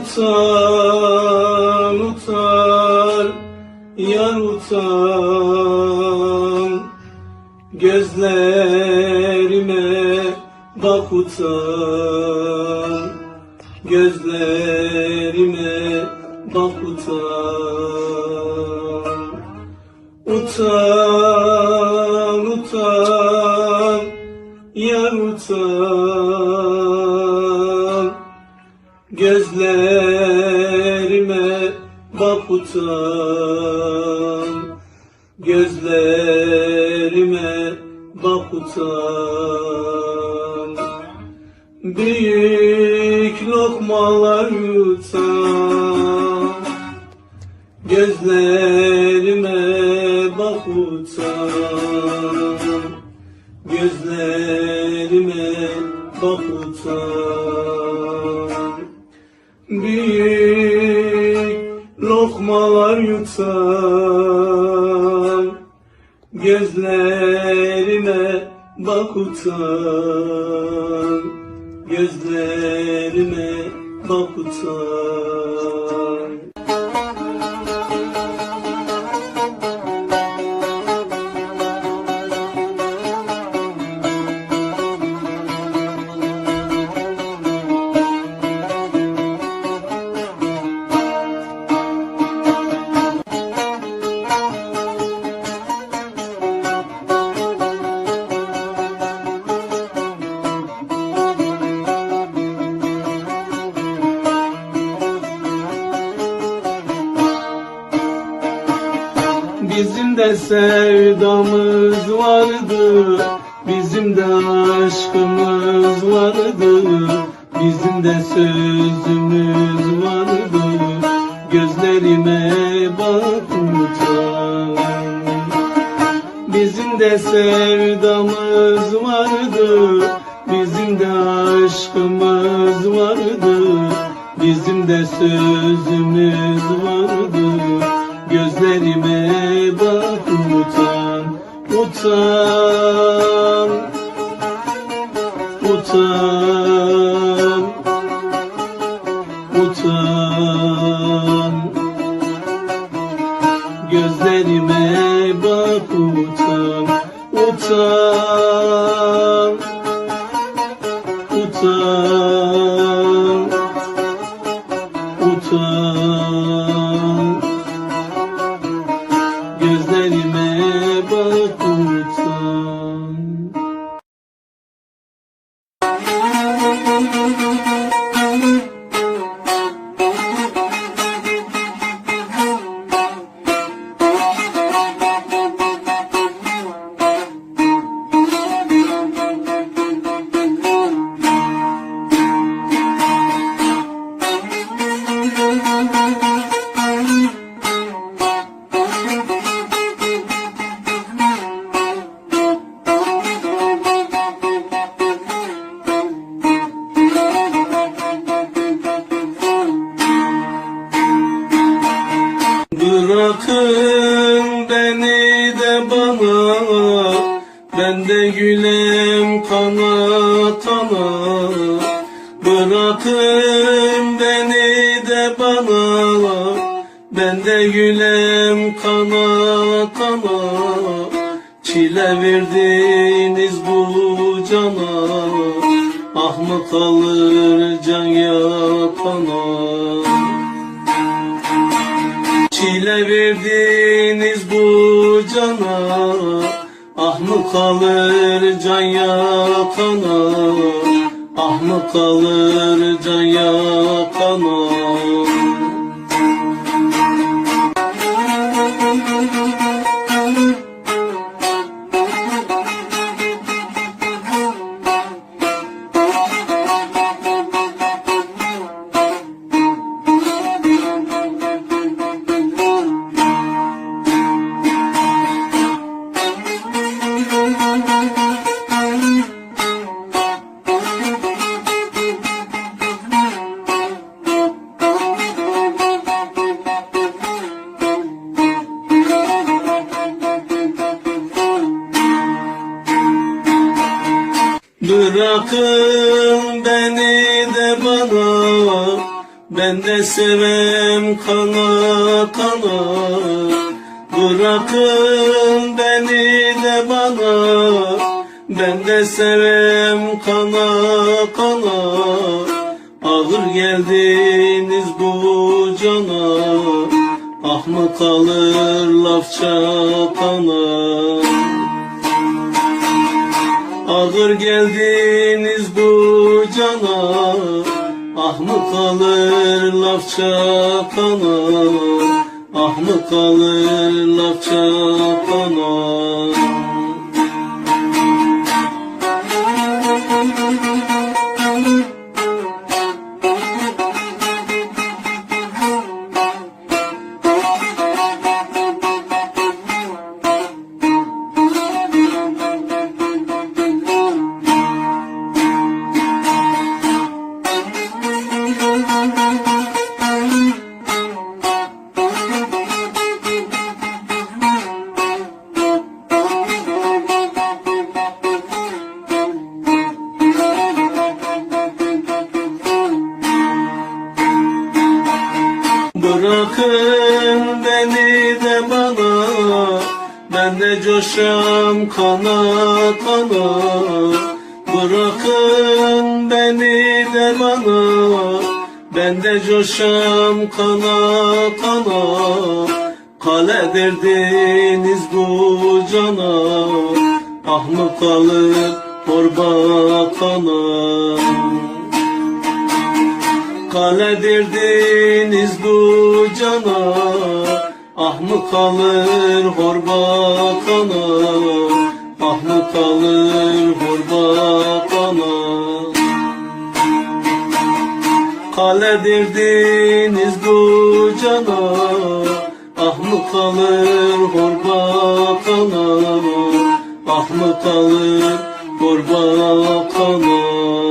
Utan, utan, yar utan Gözlerime bak utan Gözlerime bak utan Utan, utan, yar utan Gözlerime bak utan Gözlerime bak utan Büyük lokmalar yutan Gözlerime bak utan Gözlerime bak utan yutan Gözlerime bak utan Gözlerime bak utan de sevdamız vardı Bizim de aşkımız vardı Bizim de sözümüz vardı Gözlerime bak utan Bizim de sevdamız vardı Bizim de aşkımız vardı Bizim de sözümüz vardı Gözlerime bak utan Utan Utan Utan Gözlerime bak utan Utan utan Ben de gülem kanatana Bırakın beni de bana. Ben de gülem kanatana Çile verdiniz bu cana. Ah mı kalır can yakana Çile verdiniz bu cana Ah mı kalır can yakana. Ah mı kalır can yakana Bırakın beni de bana Ben de sevem kana kana. Bırakın beni bana Ben de sevem kana kana. Ağır geldiniz bu cana Ah mı kalır laf çakana Ağır geldiniz bu cana Ah mı kalır laf çakana Ah mı kalır laf çakana Ben de coşam kana kana Bırakın beni de bana. Ben de coşam kana kana Kale derdiniz bu cana. Ah mı kalır torba kana? Kale derdiniz bu cana Ah mı kalır horba kana. Ah mı kalır horba kana. Kale derdiniz bu cana. Ah mı kalır horba kana. Ah mı kalır horba kana